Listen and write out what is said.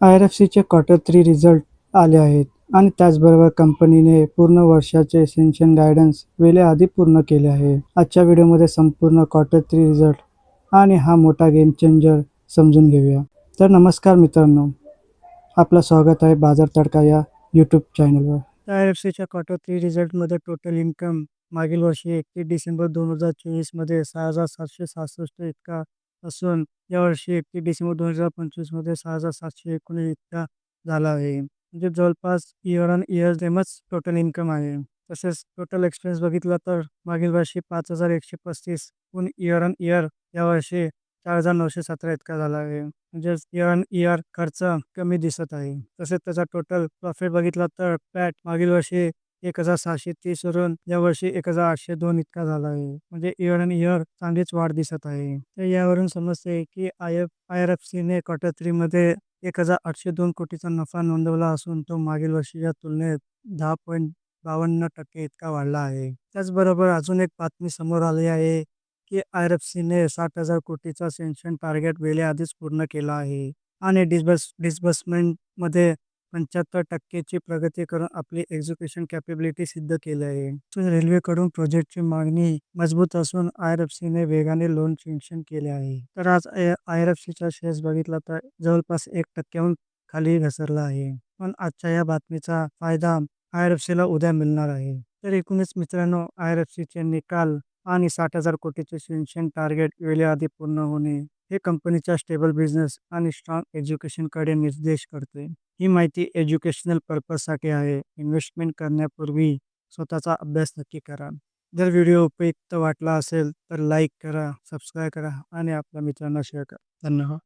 I R F सीचे quarter three result आले आहेत आणि त्याचबरोबर कंपनीने पूर्ण वर्षाचे सेन्शन गायडन्स वेळेआधी पूर्ण केले आहे. आजच्या व्हिडिओमध्ये संपूर्ण क्वार्टर थ्री रिझल्ट आणि हा मोठा गेम चेंजर समजून घेऊया. तर नमस्कार मित्रांनो. आपलं स्वागत आहे बाजार तडका या यूट्यूब चॅनलवर आय एफ सीच्या क्वार्टर थ्री रिझल्टमध्ये टोटल इन्कम मागील वर्षी एकतीस डिसेंबर दोन हजार चोवीसमध्ये सहा हजार सातशे सहासष्ट इतका असून यावर्षी एकतीस डिसेंबर दोन हजार पंचवीसमध्ये सहा हजार सातशे एकोणीस इतका झाला आहे. म्हणजे जवळपास इयर ऑन इयर सेमच टोटल इन्कम आहे. तसेच टोटल एक्सपेन्स बघितला तर मागील वर्षी पाच हजार एकशे पस्तीस पण इयर ऑन इयर यावर्षी चार हजार नऊशे सतरा इतका झाला आहे. म्हणजे इयर ऑन इयर खर्च कमी दिसत आहे. तसेच त्याचा टोटल प्रॉफिट बघितला तर पॅट मागील वर्षी एक हजार सहाशे तीस रन यावर्षी एक हजार आठशे दोन इतका झाला आहे. म्हणजे इयर अँड इयर चांगलीच वाढ दिसत आहे. तर यावरून समजते की I F I R F सीने क्वार्टर थ्री मध्ये एक हजार आठशे दोन कोटीचा नफा नोंदवला असून तो मागील वर्षीच्या तुलनेत दहा पॉईंट बावन्न टक्के इतका वाढला आहे. त्याचबरोबर अजून एक बातमी समोर आली आहे की आय आर एफ सीने साठ हजार कोटीचा सेन्शन टार्गेट वेळेआधीच पूर्ण केला आहे. आणि डिस्बर्स डिस्बर्समेंटमध्ये पंच्याहत्तर टक्केची प्रगती करून आपली एक्झिक्युशन कॅपेबिलिटी सिद्ध केली आहे. रेल्वेकडून प्रोजेक्टची मागणी मजबूत असून आय एफ सीने वेगाने लोन सँक्शन केले आहे. तर आज आय एफ सीचा शेअर्स बघितला तर जवळपास एक टक्क्याहून खाली घसरला आहे. पण आजच्या या बातमीचा फायदा आय एफ सीला उद्या मिळणार आहे. तर एकूणच मित्रांनो आय एफ सीचे निकाल आणि साठ हजार कोटीचे शिक्षण टार्गेट वेळेआधी पूर्ण होणे हे कंपनीच्या स्टेबल बिझनेस आणि स्ट्रॉंग एज्युकेशनकडे निर्देश करते. ही माहिती एज्युकेशनल पर्पजसाठी आहे. इन्व्हेस्टमेंट करण्यापूर्वी स्वतःचा अभ्यास नक्की करा. जर व्हिडिओ उपयुक्त वाटला असेल तर लाईक करा सबस्क्राईब करा आणि आपल्या मित्रांना शेअर करा. धन्यवाद.